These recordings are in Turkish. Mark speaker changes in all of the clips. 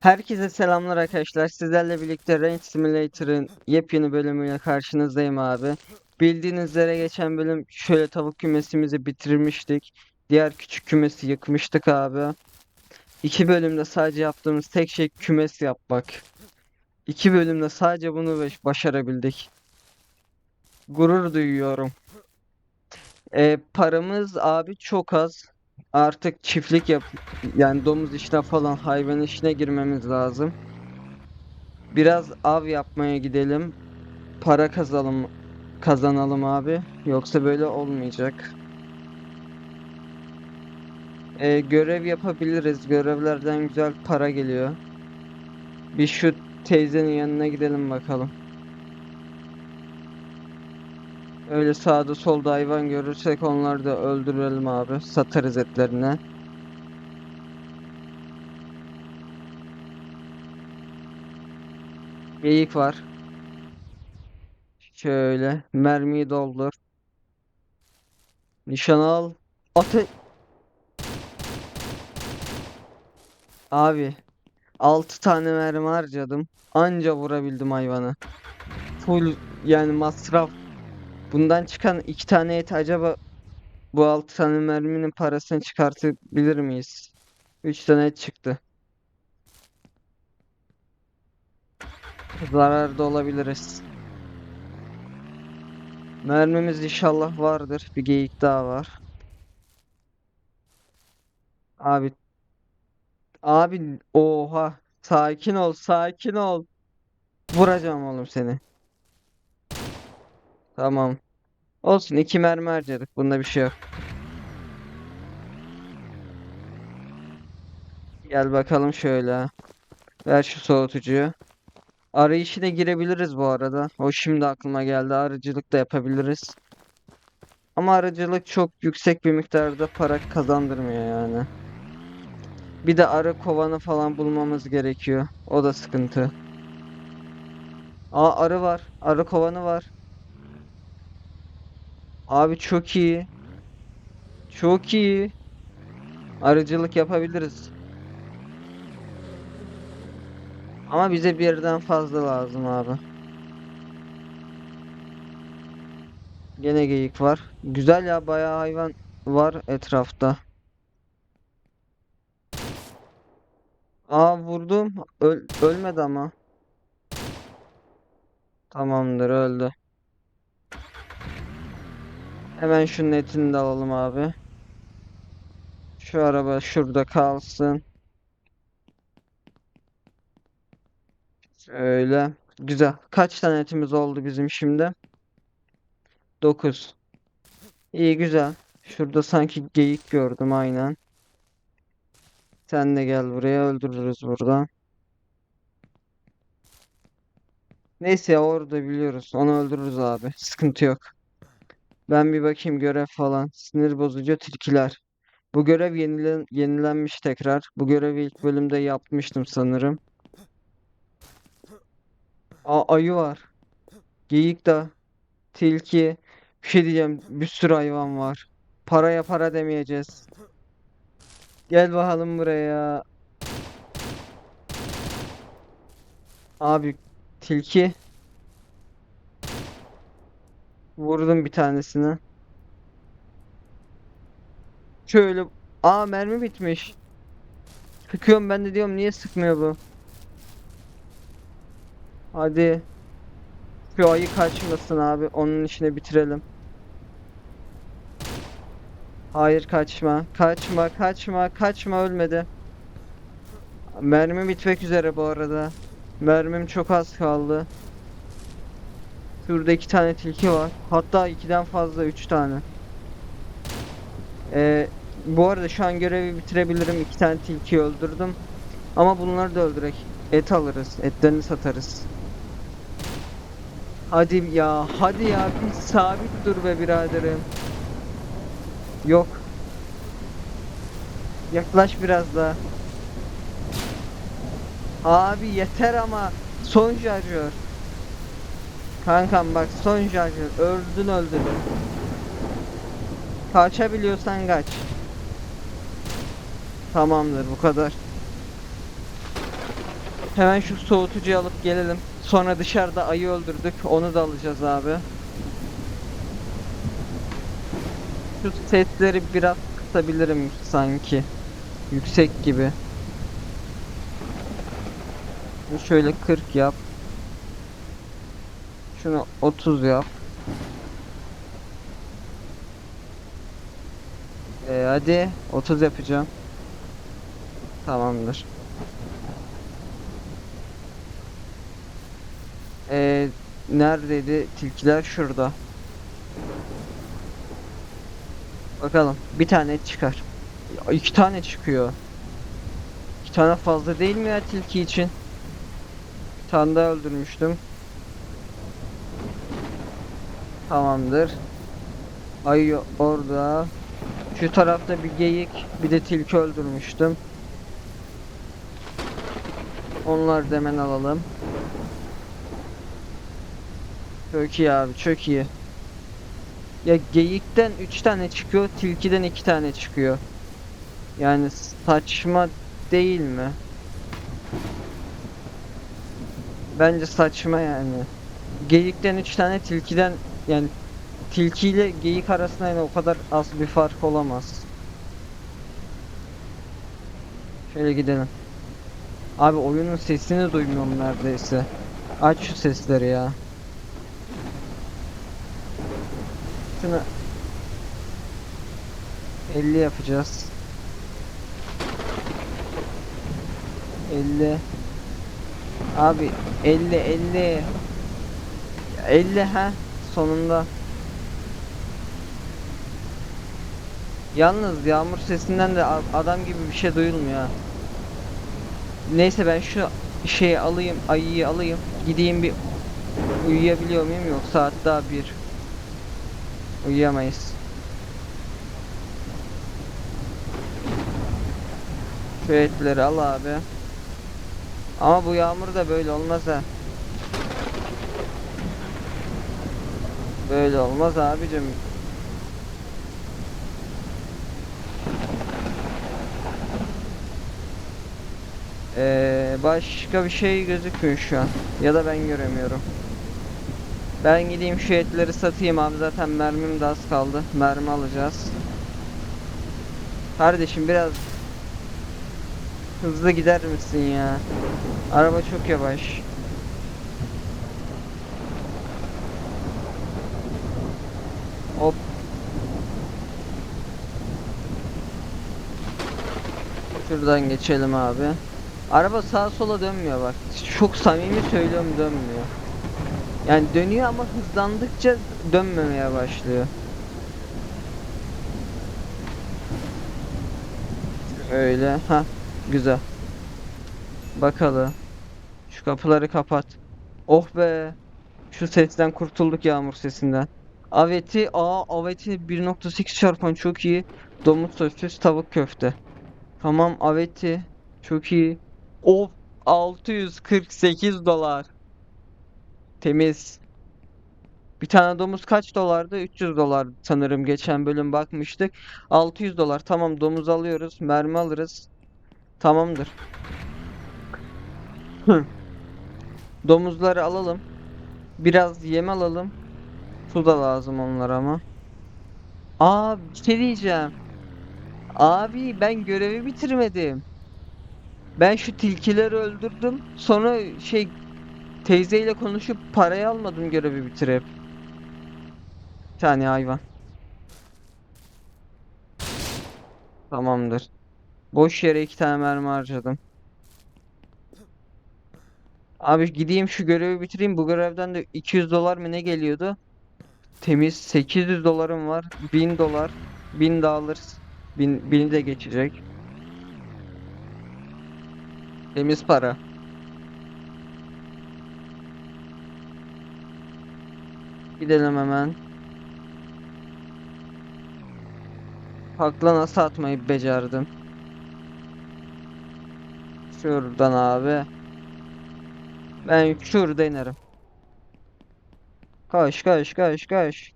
Speaker 1: Herkese selamlar arkadaşlar. Sizlerle birlikte Range Simulator'ın yepyeni bölümüyle karşınızdayım abi. Bildiğiniz üzere geçen bölüm şöyle tavuk kümesimizi bitirmiştik. Diğer küçük kümesi yıkmıştık abi. İki bölümde sadece yaptığımız tek şey kümes yapmak. İki bölümde sadece bunu baş- başarabildik. Gurur duyuyorum. Ee, paramız abi çok az. Artık çiftlik yap yani domuz işine falan hayvan işine girmemiz lazım. Biraz av yapmaya gidelim. Para kazanalım kazanalım abi. Yoksa böyle olmayacak. Ee, görev yapabiliriz. Görevlerden güzel para geliyor. Bir şu teyzenin yanına gidelim bakalım. Öyle sağda solda hayvan görürsek onları da öldürelim abi. Satarız etlerini. Geyik var. Şöyle mermiyi doldur. Nişan al. Ate Abi 6 tane mermi harcadım. Anca vurabildim hayvanı. Full yani masraf. Bundan çıkan 2 tane et acaba bu 6 tane merminin parasını çıkartabilir miyiz? 3 tane et çıktı. Zararda olabiliriz. Mermimiz inşallah vardır. Bir geyik daha var. Abi abi oha sakin ol sakin ol. Vuracağım oğlum seni. Tamam. Olsun iki mermi harcadık. Bunda bir şey yok. Gel bakalım şöyle. Ver şu soğutucuyu. Arı işine girebiliriz bu arada. O şimdi aklıma geldi. Arıcılık da yapabiliriz. Ama arıcılık çok yüksek bir miktarda para kazandırmıyor yani. Bir de arı kovanı falan bulmamız gerekiyor. O da sıkıntı. Aa arı var. Arı kovanı var. Abi çok iyi. Çok iyi. Arıcılık yapabiliriz. Ama bize birden fazla lazım abi. Gene geyik var. Güzel ya bayağı hayvan var etrafta. Aa vurdum. Öl ölmedi ama. Tamamdır öldü. Hemen şunun etini de alalım abi. Şu araba şurada kalsın. Şöyle. Güzel. Kaç tane etimiz oldu bizim şimdi? 9. İyi güzel. Şurada sanki geyik gördüm aynen. Sen de gel buraya öldürürüz buradan. Neyse orada biliyoruz. Onu öldürürüz abi. Sıkıntı yok. Ben bir bakayım görev falan. Sinir bozucu tilkiler. Bu görev yenilen yenilenmiş tekrar. Bu görevi ilk bölümde yapmıştım sanırım. Aa ayı var. Geyik de. Tilki. Bir şey diyeceğim. Bir sürü hayvan var. Paraya para demeyeceğiz. Gel bakalım buraya. Abi tilki. Vurdum bir tanesini. Şöyle. Aa mermi bitmiş. Sıkıyorum ben de diyorum niye sıkmıyor bu? Hadi. Şu ayı kaçmasın abi. Onun işini bitirelim. Hayır kaçma. Kaçma, kaçma, kaçma ölmedi. Mermi bitmek üzere bu arada. Mermim çok az kaldı. Şurada iki tane tilki var. Hatta ikiden fazla üç tane. Ee, bu arada şu an görevi bitirebilirim. İki tane tilki öldürdüm. Ama bunları da öldürek. Et alırız. Etlerini satarız. Hadi ya, hadi ya bir sabit dur be biraderim. Yok. Yaklaş biraz daha. Abi yeter ama son şarjör. Kankam bak son şarjör. Öldün öldün. Kaçabiliyorsan kaç. Tamamdır bu kadar. Hemen şu soğutucuyu alıp gelelim. Sonra dışarıda ayı öldürdük. Onu da alacağız abi. Şu sesleri biraz kısabilirim sanki. Yüksek gibi. Şöyle 40 yap. Şunu 30 yap. Ee, hadi 30 yapacağım. Tamamdır. Ee, neredeydi? Tilkiler şurada. Bakalım. Bir tane çıkar. Ya, iki tane çıkıyor. İki tane fazla değil mi ya tilki için? Bir tane daha öldürmüştüm. Tamamdır. Ayı orada. Şu tarafta bir geyik, bir de tilki öldürmüştüm. Onları da hemen alalım. Çok iyi abi, çok iyi. Ya geyikten 3 tane çıkıyor, tilkiden 2 tane çıkıyor. Yani saçma değil mi? Bence saçma yani. Geyikten 3 tane, tilkiden yani tilki ile geyik arasında yani o kadar az bir fark olamaz. Şöyle gidelim. Abi oyunun sesini duymuyorum neredeyse. Aç şu sesleri ya. Şunu 50 yapacağız. 50 Abi 50 50 50 ha sonunda. Yalnız yağmur sesinden de adam gibi bir şey duyulmuyor. Neyse ben şu şeyi alayım, ayıyı alayım. Gideyim bir uyuyabiliyor muyum yok saat daha bir. Uyuyamayız. Şu etleri al abi. Ama bu yağmur da böyle olmaz ha. Böyle olmaz abicim. Ee, başka bir şey gözükmüyor şu an. Ya da ben göremiyorum. Ben gideyim şu etleri satayım abi zaten mermim de az kaldı. Mermi alacağız. Kardeşim biraz hızlı gider misin ya? Araba çok yavaş. Hop. Şuradan geçelim abi. Araba sağa sola dönmüyor bak. Çok samimi söylüyorum dönmüyor. Yani dönüyor ama hızlandıkça dönmemeye başlıyor. Öyle. Ha, güzel. Bakalım. Şu kapıları kapat. Oh be. Şu sesten kurtulduk yağmur sesinden. Aveti, aa aveti 1.8 çarpan çok iyi. Domuz sosis, tavuk köfte. Tamam aveti. Çok iyi. Of 648 dolar. Temiz. Bir tane domuz kaç dolardı? 300 dolar sanırım geçen bölüm bakmıştık. 600 dolar. Tamam domuz alıyoruz. Mermi alırız. Tamamdır. Domuzları alalım. Biraz yem alalım. Su da lazım onlara ama. Aa bir şey diyeceğim. Abi ben görevi bitirmedim. Ben şu tilkileri öldürdüm. Sonra şey teyzeyle konuşup parayı almadım görevi bitirip. Bir tane hayvan. Tamamdır. Boş yere iki tane mermi harcadım. Abi gideyim şu görevi bitireyim. Bu görevden de 200 dolar mı ne geliyordu? Temiz 800 dolarım var. 1000 dolar. 1000 de alırız. 1000 1000'i de geçecek. Temiz para. Gidelim hemen. Hakla nasıl becerdim. Şuradan abi. Ben şurada inerim. Koş koş koş koş.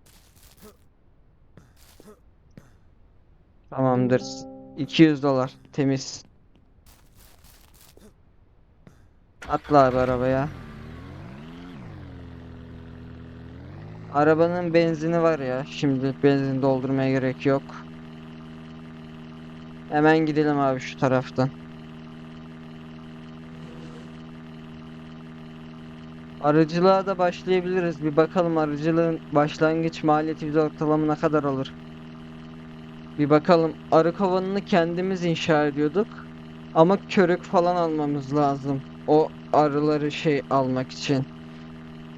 Speaker 1: Tamamdır. 200 dolar temiz. Atla abi arabaya. Arabanın benzini var ya. Şimdi benzin doldurmaya gerek yok. Hemen gidelim abi şu taraftan. Arıcılığa da başlayabiliriz. Bir bakalım arıcılığın başlangıç maliyeti bize ortalama ne kadar alır. Bir bakalım. Arı kovanını kendimiz inşa ediyorduk. Ama körük falan almamız lazım. O arıları şey almak için.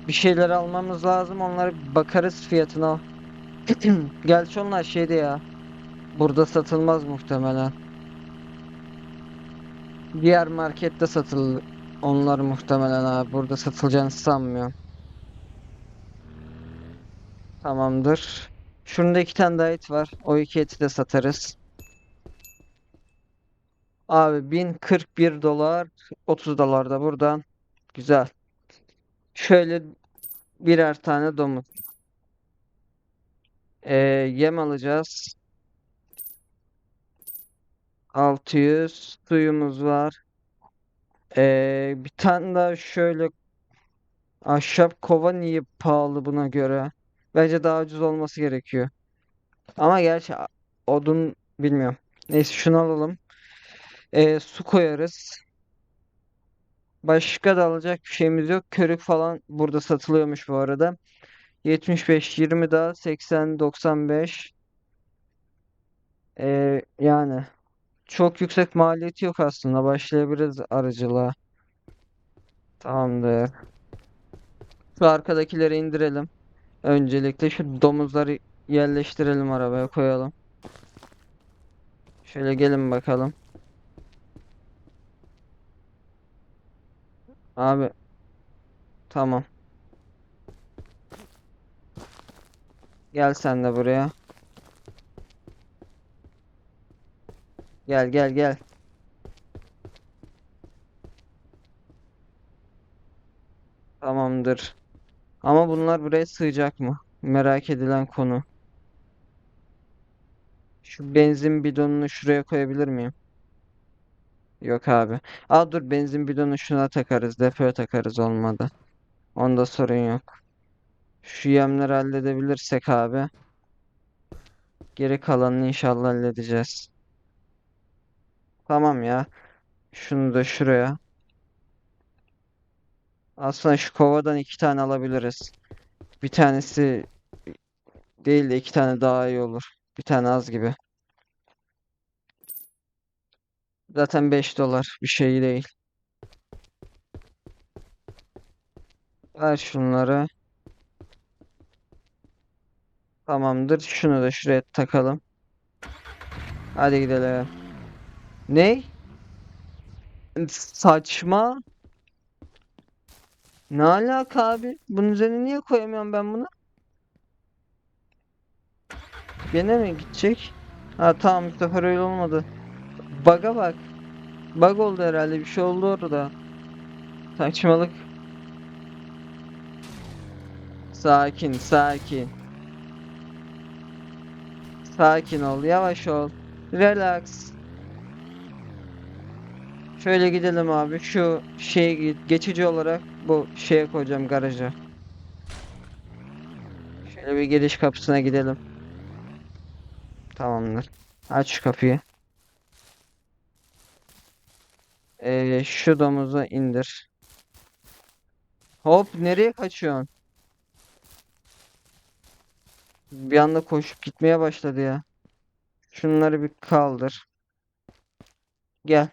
Speaker 1: Bir şeyler almamız lazım. Onlara bakarız fiyatına. Gerçi onlar şeydi ya. Burada satılmaz muhtemelen. Diğer markette satılır. Onlar muhtemelen abi. Burada satılacağını sanmıyorum. Tamamdır. Şurada iki tane daha et var. O iki eti de satarız. Abi 1041 dolar 30 dolar da buradan. Güzel. Şöyle birer tane domuz. Ee, yem alacağız. 600 suyumuz var. Ee, bir tane daha şöyle ahşap kova niye pahalı buna göre? Bence daha ucuz olması gerekiyor. Ama gerçi odun bilmiyorum. Neyse şunu alalım. Ee, su koyarız. Başka da alacak bir şeyimiz yok. Körük falan burada satılıyormuş bu arada. 75 20 daha 80 95 Ee, yani çok yüksek maliyeti yok aslında. Başlayabiliriz arıcılığa. Tamamdır. Şu arkadakileri indirelim. Öncelikle şu domuzları yerleştirelim arabaya koyalım. Şöyle gelin bakalım. Abi tamam. Gel sen de buraya. Gel gel gel. Tamamdır. Ama bunlar buraya sığacak mı? Merak edilen konu. Şu benzin bidonunu şuraya koyabilir miyim? Yok abi. Aa dur benzin bidonunu şuna takarız. Depoya takarız olmadı. Onda sorun yok. Şu yemleri halledebilirsek abi. Geri kalanını inşallah halledeceğiz. Tamam ya. Şunu da şuraya. Aslında şu kovadan iki tane alabiliriz. Bir tanesi değil de iki tane daha iyi olur. Bir tane az gibi. Zaten 5 dolar bir şey değil. Ver şunları. Tamamdır. Şunu da şuraya takalım. Hadi gidelim. Ne? Saçma. Ne alaka abi? Bunun üzerine niye koyamıyorum ben bunu? Gene mi gidecek? Ha tamam bu sefer öyle olmadı. Bug'a bak. Bug oldu herhalde. Bir şey oldu orada. Saçmalık. Sakin, sakin. Sakin ol, yavaş ol. Relax. Şöyle gidelim abi. Şu şey geçici olarak bu şeye koyacağım garaja. Şöyle bir giriş kapısına gidelim. Tamamdır. Aç şu kapıyı. Ee, şu domuzu indir. Hop nereye kaçıyorsun? Bir anda koşup gitmeye başladı ya. Şunları bir kaldır. Gel.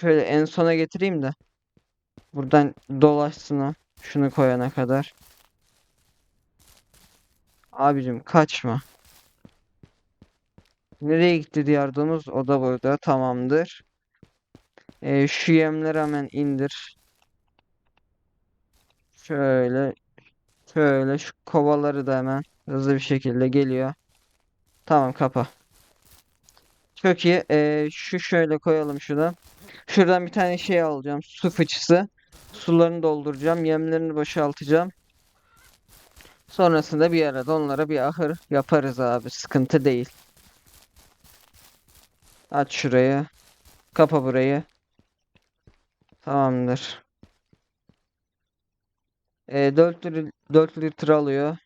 Speaker 1: Şöyle en sona getireyim de. Buradan dolaşsın o. Şunu koyana kadar. Abicim kaçma. Nereye gitti diğer? O da burada. Tamamdır. Ee, şu yemleri hemen indir. Şöyle. Şöyle şu kovaları da hemen hızlı bir şekilde geliyor. Tamam kapa. Çok iyi. Ee, şu şöyle koyalım şunu. Şuradan bir tane şey alacağım. Su fıçısı. Sularını dolduracağım. Yemlerini boşaltacağım. Sonrasında bir arada onlara bir ahır yaparız abi. Sıkıntı değil. Aç şurayı. Kapa burayı. Tamamdır. E, 4 litre, 4 litre alıyor.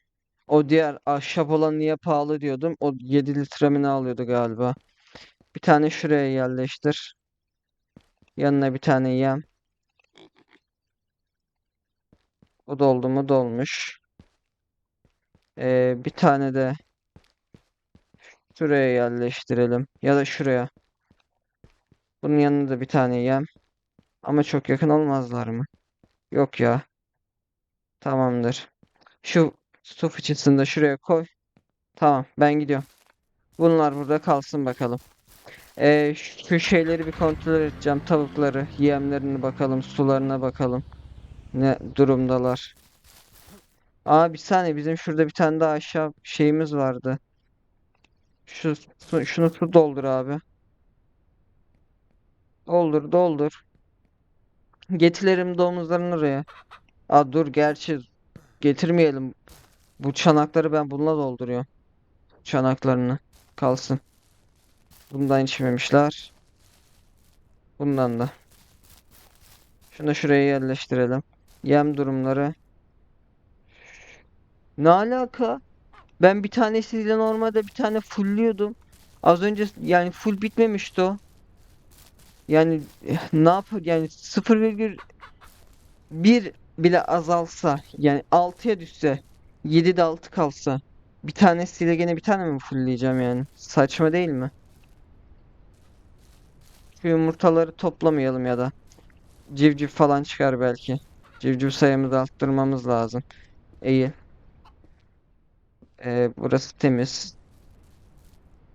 Speaker 1: O diğer ahşap olan niye pahalı diyordum. O 7 litre mi ne alıyordu galiba. Bir tane şuraya yerleştir. Yanına bir tane yem. O doldu mu dolmuş. Ee, bir tane de şuraya yerleştirelim. Ya da şuraya. Bunun yanına da bir tane yem. Ama çok yakın olmazlar mı? Yok ya. Tamamdır. Şu su fıçısını da şuraya koy. Tamam ben gidiyorum. Bunlar burada kalsın bakalım. Ee, şu şeyleri bir kontrol edeceğim. Tavukları, yemlerini bakalım, sularına bakalım. Ne durumdalar. Aa bir saniye bizim şurada bir tane daha aşağı şeyimiz vardı. Şu su- şunu su doldur abi. Doldur doldur. Getirelim domuzların oraya. Aa dur gerçi getirmeyelim. Bu çanakları ben bununla dolduruyorum. Çanaklarını. Kalsın. Bundan içmemişler. Bundan da. Şunu da şuraya yerleştirelim. Yem durumları. Ne alaka? Ben bir tanesiyle normalde bir tane fullliyordum. Az önce yani full bitmemişti o. Yani ne yapar yani 0,1 bile azalsa yani 6'ya düşse 7'de 6 kalsa bir tanesiyle gene bir tane mi fullleyeceğim yani? Saçma değil mi? Yumurtaları toplamayalım ya da civciv falan çıkar belki. Civciv sayımızı arttırmamız lazım. İyi. Ee, burası temiz.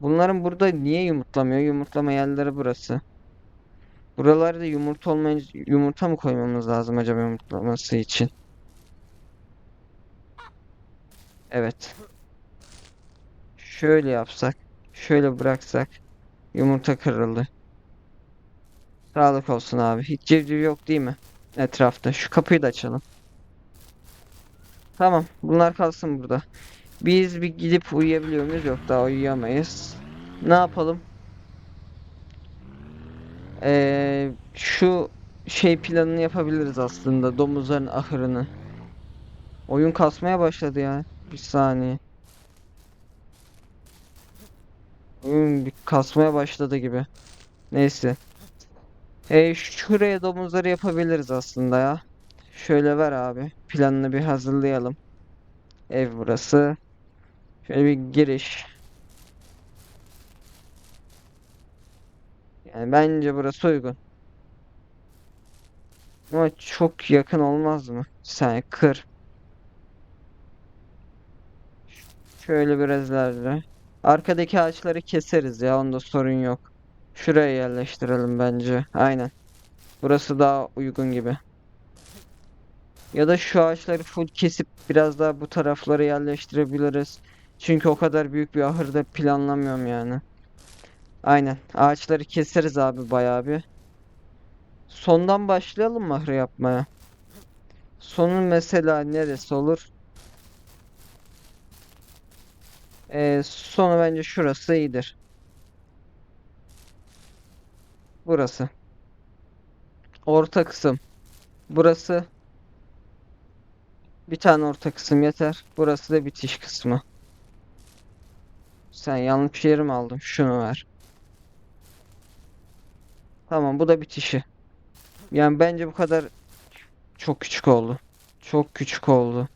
Speaker 1: Bunların burada niye yumurtlamıyor? Yumurtlama yerleri burası. Buralarda yumurta olmayınca yumurta mı koymamız lazım acaba yumurtlaması için? Evet. Şöyle yapsak, şöyle bıraksak yumurta kırıldı. Sağlık olsun abi. Hiç civciv yok değil mi? Etrafta. Şu kapıyı da açalım. Tamam. Bunlar kalsın burada. Biz bir gidip uyuyabiliyor muyuz? Yok daha uyuyamayız. Ne yapalım? Ee, şu şey planını yapabiliriz aslında. Domuzların ahırını. Oyun kasmaya başladı ya. Bir saniye. Oyun bir kasmaya başladı gibi. Neyse. Ee, şuraya domuzları yapabiliriz aslında ya. Şöyle ver abi. Planını bir hazırlayalım. Ev burası. Şöyle bir giriş. Yani bence burası uygun. Ama çok yakın olmaz mı? Sen kır. Şöyle biraz ilerle. Arkadaki ağaçları keseriz ya. Onda sorun yok. Şuraya yerleştirelim bence. Aynen. Burası daha uygun gibi. Ya da şu ağaçları full kesip biraz daha bu taraflara yerleştirebiliriz. Çünkü o kadar büyük bir ahırda planlamıyorum yani. Aynen. Ağaçları keseriz abi bayağı bir. Sondan başlayalım mı ahır yapmaya? Sonun mesela neresi olur? Ee, sonu bence şurası iyidir. Burası. Orta kısım. Burası. Bir tane orta kısım yeter. Burası da bitiş kısmı. Sen yanlış yeri mi aldın? Şunu ver. Tamam bu da bitişi. Yani bence bu kadar çok küçük oldu. Çok küçük oldu.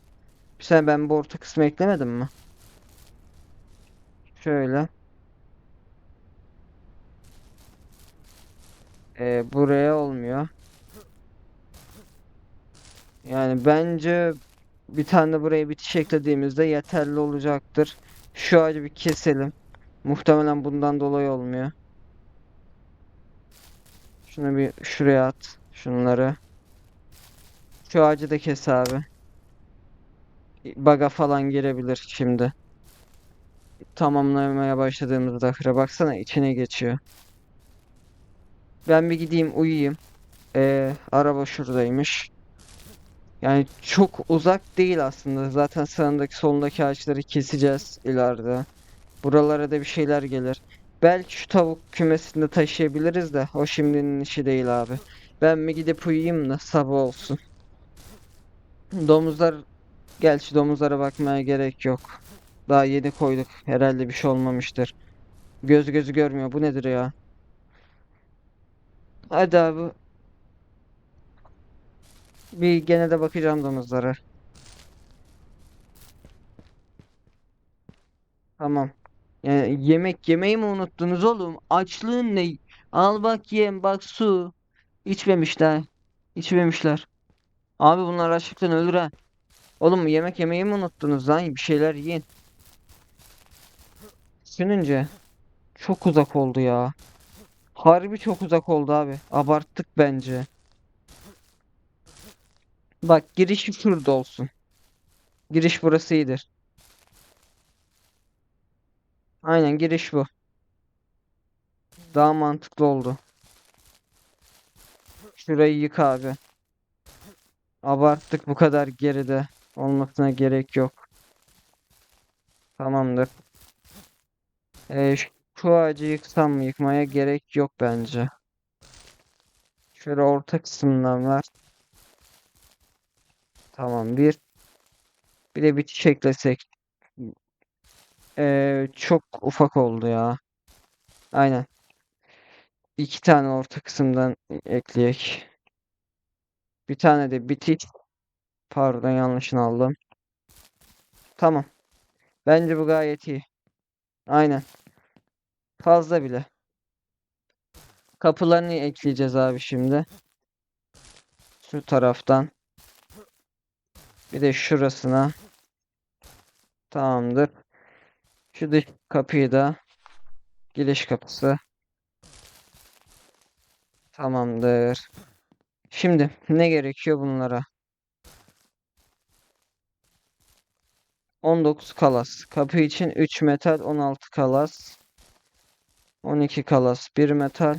Speaker 1: Sen ben bu orta kısmı eklemedim mi? Şöyle. Ee, buraya olmuyor. Yani bence bir tane buraya bitiş eklediğimizde yeterli olacaktır. Şu ağacı bir keselim. Muhtemelen bundan dolayı olmuyor. Şunu bir şuraya at. Şunları. Şu ağacı da kes abi. Baga falan girebilir şimdi. Tamamlamaya başladığımızda baksana içine geçiyor. Ben bir gideyim uyuyayım. Ee, araba şuradaymış. Yani çok uzak değil aslında. Zaten sağındaki solundaki ağaçları keseceğiz ileride. Buralara da bir şeyler gelir. Belki şu tavuk kümesinde taşıyabiliriz de o şimdinin işi değil abi. Ben mi gidip uyuyayım da sabah olsun. Domuzlar gerçi domuzlara bakmaya gerek yok. Daha yeni koyduk. Herhalde bir şey olmamıştır. Göz gözü görmüyor. Bu nedir ya? Hadi abi. Bir gene de bakacağım domuzlara. Tamam. Yani yemek yemeyi mi unuttunuz oğlum? Açlığın ne? Al bak yem bak su. İçmemişler. İçmemişler. Abi bunlar açlıktan ölür ha. Oğlum yemek yemeyi mi unuttunuz lan? Bir şeyler yiyin. Düşününce çok uzak oldu ya. Harbi çok uzak oldu abi. Abarttık bence. Bak giriş şurada olsun. Giriş burası iyidir. Aynen giriş bu. Daha mantıklı oldu. Şurayı yık abi. Abarttık bu kadar geride olmasına gerek yok. Tamamdır. Ee, şu ağacı yıksam mı? Yıkmaya gerek yok bence. Şöyle orta kısımdan var. Tamam bir. Bir de bitiş eklesek. Ee, çok ufak oldu ya. Aynen. İki tane orta kısımdan ekleyek. Bir tane de bitiş. Pardon yanlışını aldım. Tamam. Bence bu gayet iyi. Aynen. Fazla bile. Kapılarını ekleyeceğiz abi şimdi. Şu taraftan. Bir de şurasına. Tamamdır. Şu dış kapıyı da giriş kapısı. Tamamdır. Şimdi ne gerekiyor bunlara? 19 kalas. Kapı için 3 metal, 16 kalas. 12 kalas, 1 metal.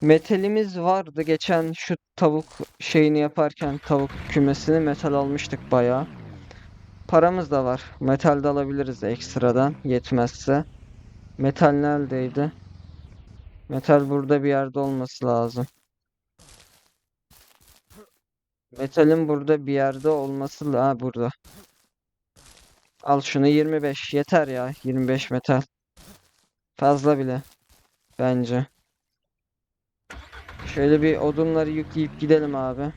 Speaker 1: Metalimiz vardı. Geçen şu tavuk şeyini yaparken tavuk kümesini metal almıştık bayağı. Paramız da var. Metal de alabiliriz ekstradan yetmezse. Metal neredeydi? Metal burada bir yerde olması lazım. Metalin burada bir yerde olması la burada. Al şunu 25 yeter ya 25 metal. Fazla bile bence. Şöyle bir odunları yükleyip gidelim abi.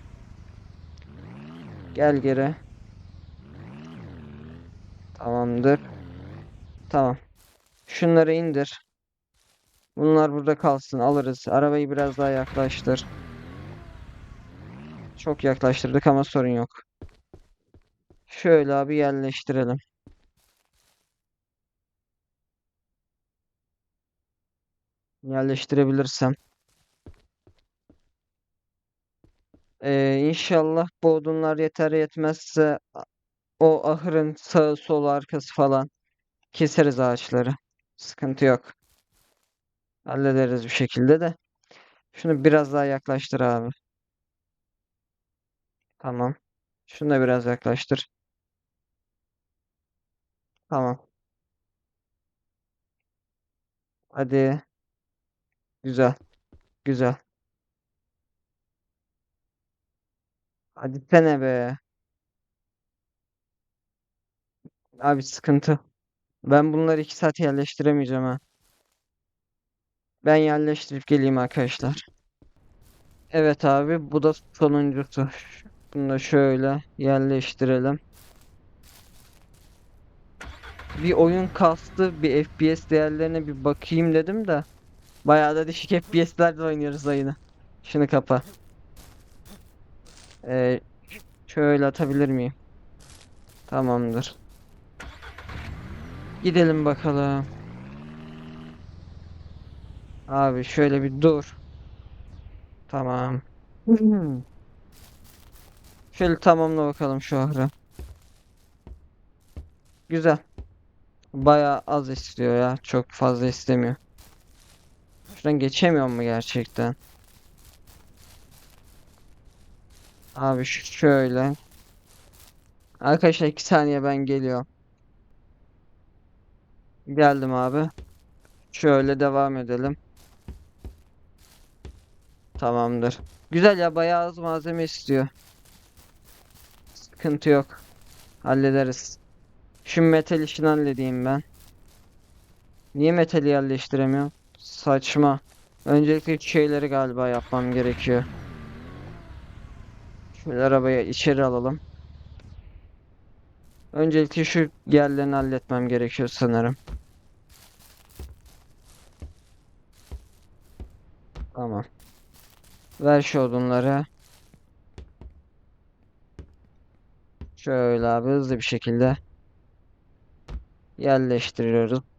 Speaker 1: Gel geri. Tamamdır. Tamam. Şunları indir. Bunlar burada kalsın alırız. Arabayı biraz daha yaklaştır. Çok yaklaştırdık ama sorun yok. Şöyle abi yerleştirelim. Yerleştirebilirsem. Ee, inşallah bu odunlar yeter yetmezse o ahırın sağı solu arkası falan keseriz ağaçları. Sıkıntı yok. Hallederiz bir şekilde de. Şunu biraz daha yaklaştır abi. Tamam. Şunu da biraz yaklaştır. Tamam. Hadi. Güzel. Güzel. Hadi sene be. Abi sıkıntı. Ben bunları iki saat yerleştiremeyeceğim ha. Ben yerleştirip geleyim arkadaşlar. Evet abi bu da sonuncusu. Bunu da şöyle yerleştirelim. Bir oyun kastı, bir FPS değerlerine bir bakayım dedim de. Bayağı da düşük FPS'lerde oynuyoruz oyunu. Şunu kapa. Ee, şöyle atabilir miyim? Tamamdır. Gidelim bakalım. Abi şöyle bir dur. Tamam. Şöyle tamamla bakalım şu ahırı. Güzel. Bayağı az istiyor ya. Çok fazla istemiyor. Şuradan geçemiyor mu gerçekten? Abi şöyle. Arkadaşlar 2 saniye ben geliyorum. Geldim abi. Şöyle devam edelim. Tamamdır. Güzel ya bayağı az malzeme istiyor. Sıkıntı yok. Hallederiz. Şu metal işini halledeyim ben. Niye metali yerleştiremiyorum? Saçma. Öncelikle şeyleri galiba yapmam gerekiyor. Şöyle arabaya içeri alalım. Öncelikle şu yerlerini halletmem gerekiyor sanırım. Tamam. Ver şu odunları. Şöyle abi hızlı bir şekilde yerleştiriyoruz.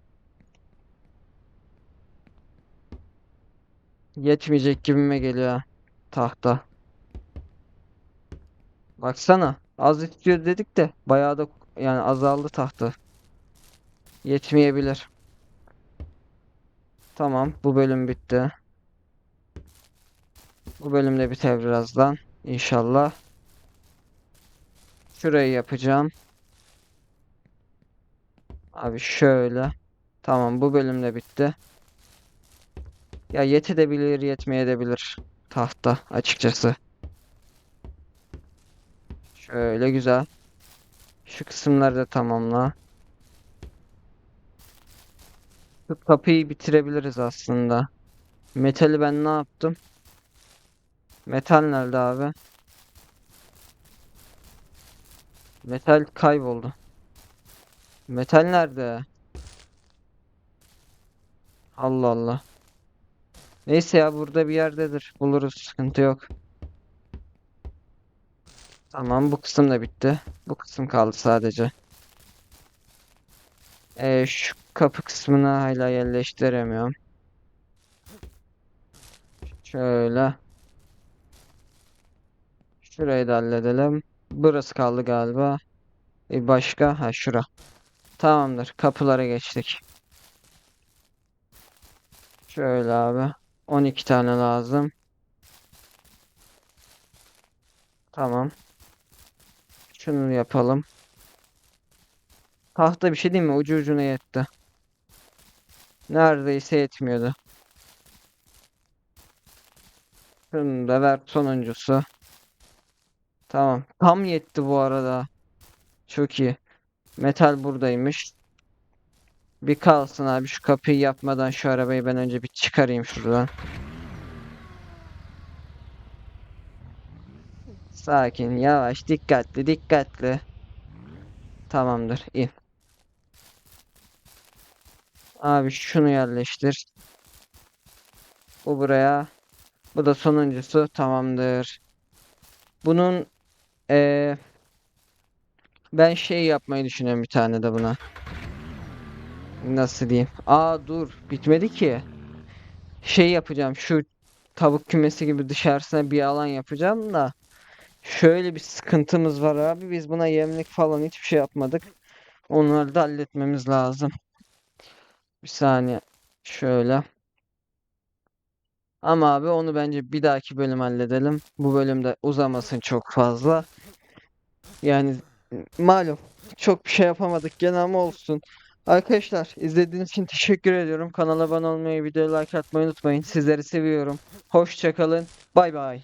Speaker 1: Yetmeyecek gibime geliyor tahta. Baksana az istiyor dedik de bayağı da yani azaldı tahta. Yetmeyebilir. Tamam bu bölüm bitti. Bu bölümde biter birazdan. İnşallah. Şurayı yapacağım. Abi şöyle. Tamam bu bölümde bitti. Ya yetebilir yetmeyebilir tahta açıkçası. Şöyle güzel. Şu kısımları da tamamla. Şu kapıyı bitirebiliriz aslında. Metali ben ne yaptım? Metal nerede abi? Metal kayboldu. Metal nerede? Allah Allah. Neyse ya burada bir yerdedir. Buluruz sıkıntı yok. Tamam bu kısım da bitti. Bu kısım kaldı sadece. Ee, şu kapı kısmını hala yerleştiremiyorum. Şöyle. Şurayı da halledelim. Burası kaldı galiba. E başka? Ha şura. Tamamdır. Kapılara geçtik. Şöyle abi. 12 tane lazım. Tamam. Şunu yapalım. Tahta bir şey değil mi? Ucu ucuna yetti. Neredeyse yetmiyordu. Şunu da ver sonuncusu. Tamam. Tam yetti bu arada. Çok iyi. Metal buradaymış. Bir kalsın abi şu kapıyı yapmadan şu arabayı ben önce bir çıkarayım şuradan. Sakin, yavaş, dikkatli, dikkatli. Tamamdır, in. Abi şunu yerleştir. Bu buraya. Bu da sonuncusu. Tamamdır. Bunun eee ben şey yapmayı düşünüyorum bir tane de buna. Nasıl diyeyim? Aa dur, bitmedi ki. Şey yapacağım. Şu tavuk kümesi gibi dışarısına bir alan yapacağım da. Şöyle bir sıkıntımız var abi. Biz buna yemlik falan hiçbir şey yapmadık. Onları da halletmemiz lazım. Bir saniye. Şöyle. Ama abi onu bence bir dahaki bölüm halledelim. Bu bölümde uzamasın çok fazla. Yani malum çok bir şey yapamadık gene ama olsun. Arkadaşlar izlediğiniz için teşekkür ediyorum. Kanala abone olmayı, videoya like atmayı unutmayın. Sizleri seviyorum. Hoşça kalın. Bay bay.